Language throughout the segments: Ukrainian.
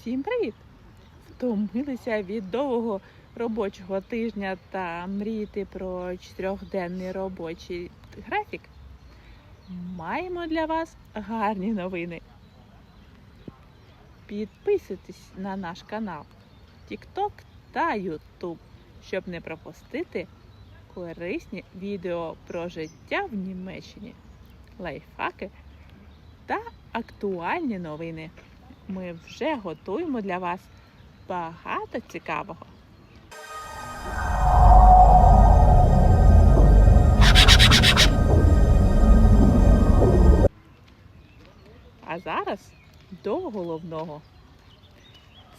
Всім привіт! Втомилися від довгого робочого тижня та мріяти про чотирьохденний робочий графік. Маємо для вас гарні новини. Підписуйтесь на наш канал TikTok та YouTube, щоб не пропустити корисні відео про життя в Німеччині, лайфхаки та актуальні новини. Ми вже готуємо для вас багато цікавого. А зараз до головного.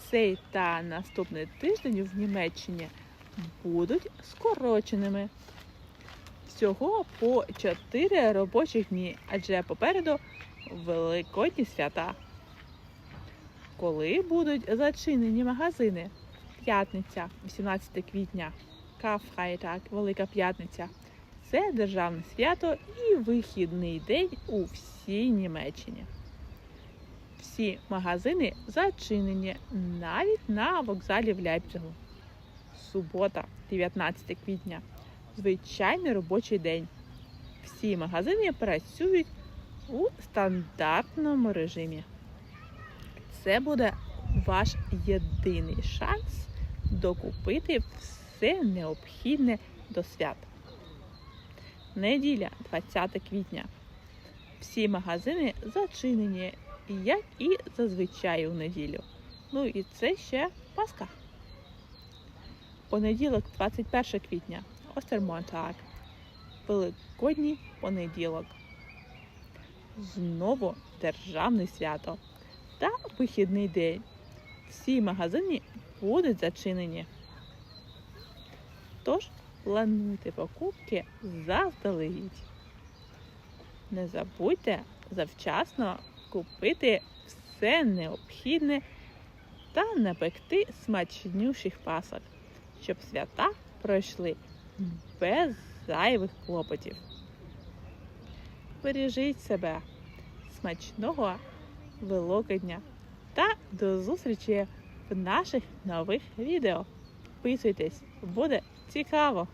Цей та наступний тиждень в Німеччині будуть скороченими. Всього по 4 робочих дні, адже попереду великодні свята. Коли будуть зачинені магазини? П'ятниця, 18 квітня, Карфрайтаг, Велика П'ятниця. Це державне свято і вихідний день у всій Німеччині. Всі магазини зачинені навіть на вокзалі в Ляйпцигу. Субота, 19 квітня. Звичайний робочий день. Всі магазини працюють у стандартному режимі. Це буде ваш єдиний шанс докупити все необхідне до свят. Неділя, 20 квітня. Всі магазини зачинені, як і зазвичай у неділю. Ну і це ще Пасха. Понеділок, 21 квітня. Остермонтаг. Великодній понеділок. Знову державне свято та вихідний день. Всі магазини будуть зачинені. Тож плануйте покупки заздалегідь. Не забудьте завчасно купити все необхідне та напекти смачнющих пасок, щоб свята пройшли без зайвих клопотів. Бережіть себе смачного Великодня та до зустрічі в наших нових відео. Підписуйтесь, буде цікаво!